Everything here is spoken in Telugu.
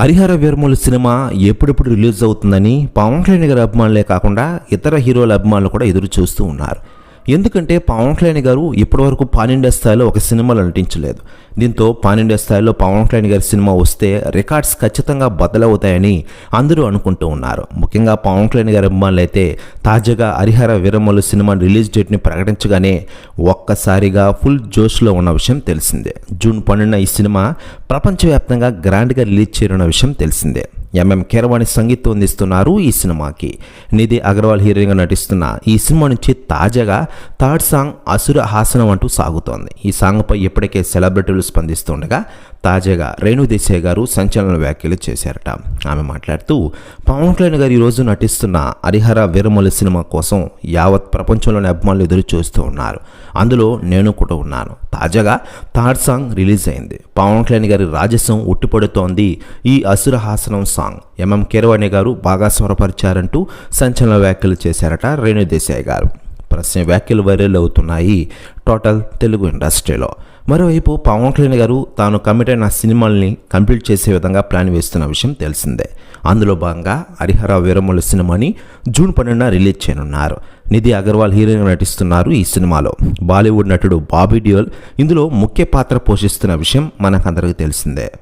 హరిహర వీరములు సినిమా ఎప్పుడెప్పుడు రిలీజ్ అవుతుందని పవన్ కళ్యాణ్ గారి అభిమానులే కాకుండా ఇతర హీరోల అభిమానులు కూడా ఎదురు చూస్తూ ఉన్నారు. ఎందుకంటే పవన్ కళ్యాణ్ గారు ఇప్పటివరకు పాన్ ఇండియా స్థాయిలో ఒక సినిమాలో నటించలేదు. దీంతో పాన్ ఇండియా స్థాయిలో పవన్ కళ్యాణ్ గారి సినిమా వస్తే రికార్డ్స్ ఖచ్చితంగా బదలవుతాయని అందరూ అనుకుంటూ ఉన్నారు. ముఖ్యంగా పవన్ కళ్యాణ్ గారి అభిమానులు అయితే తాజాగా హరిహర వీరమ్మలు సినిమా రిలీజ్ డేట్ని ప్రకటించగానే ఒక్కసారిగా ఫుల్ జోష్లో ఉన్న విషయం తెలిసిందే. జూన్ పన్నెండున ఈ సినిమా ప్రపంచవ్యాప్తంగా గ్రాండ్గా రిలీజ్ చేయనున్న విషయం తెలిసిందే. ఎంఎం కీరవాణి సంగీతం అందిస్తున్నారు ఈ సినిమాకి నిధి అగర్వాల్ హీరోయిన్గా నటిస్తున్న ఈ సినిమా నుంచి తాజాగా థర్డ్ సాంగ్ అసుర హాసనం అంటూ సాగుతోంది. ఈ సాంగ్పై ఇప్పటికే సెలబ్రిటీలు స్పందిస్తుండగా తాజాగా రేణు దేశాయ్ గారు సంచలన వ్యాఖ్యలు చేశారట. ఆమె మాట్లాడుతూ పవన్ కళ్యాణ్ గారు ఈరోజు నటిస్తున్న హరిహర వీరమల సినిమా కోసం యావత్ ప్రపంచంలోని అభిమానులు ఎదురు చూస్తూ ఉన్నారు. అందులో నేను కూడా ఉన్నాను. తాజాగా థర్డ్ సాంగ్ రిలీజ్ అయింది. పవన్ కళ్యాణ్ గారి రాజసం ఉట్టిపడుతోంది ఈ అసుర హాసనం సాంగ్. ఎంఎం కీరవాణి గారు బాగా స్వరపరిచారంటూ సంచలన వ్యాఖ్యలు చేశారట రేణు దేశాయ్ గారు. ప్రశ్న వ్యాఖ్యలు వైరల్ అవుతున్నాయి టోటల్ తెలుగు ఇండస్ట్రీలో. మరోవైపు పవన్ కళ్యాణ్ గారు తాను కమిట్ అయిన సినిమాల్ని కంప్లీట్ చేసే విధంగా ప్లాన్ వేస్తున్న విషయం తెలిసిందే. అందులో భాగంగా హరిహర వీరముల సినిమాని జూన్ పన్నెండున రిలీజ్ చేయనున్నారు. నిధి అగర్వాల్ హీరోయిన్ నటిస్తున్నారు ఈ సినిమాలో. బాలీవుడ్ నటుడు బాబీ డియోల్ ఇందులో ముఖ్య పాత్ర పోషిస్తున్న విషయం మనకందరికీ తెలిసిందే.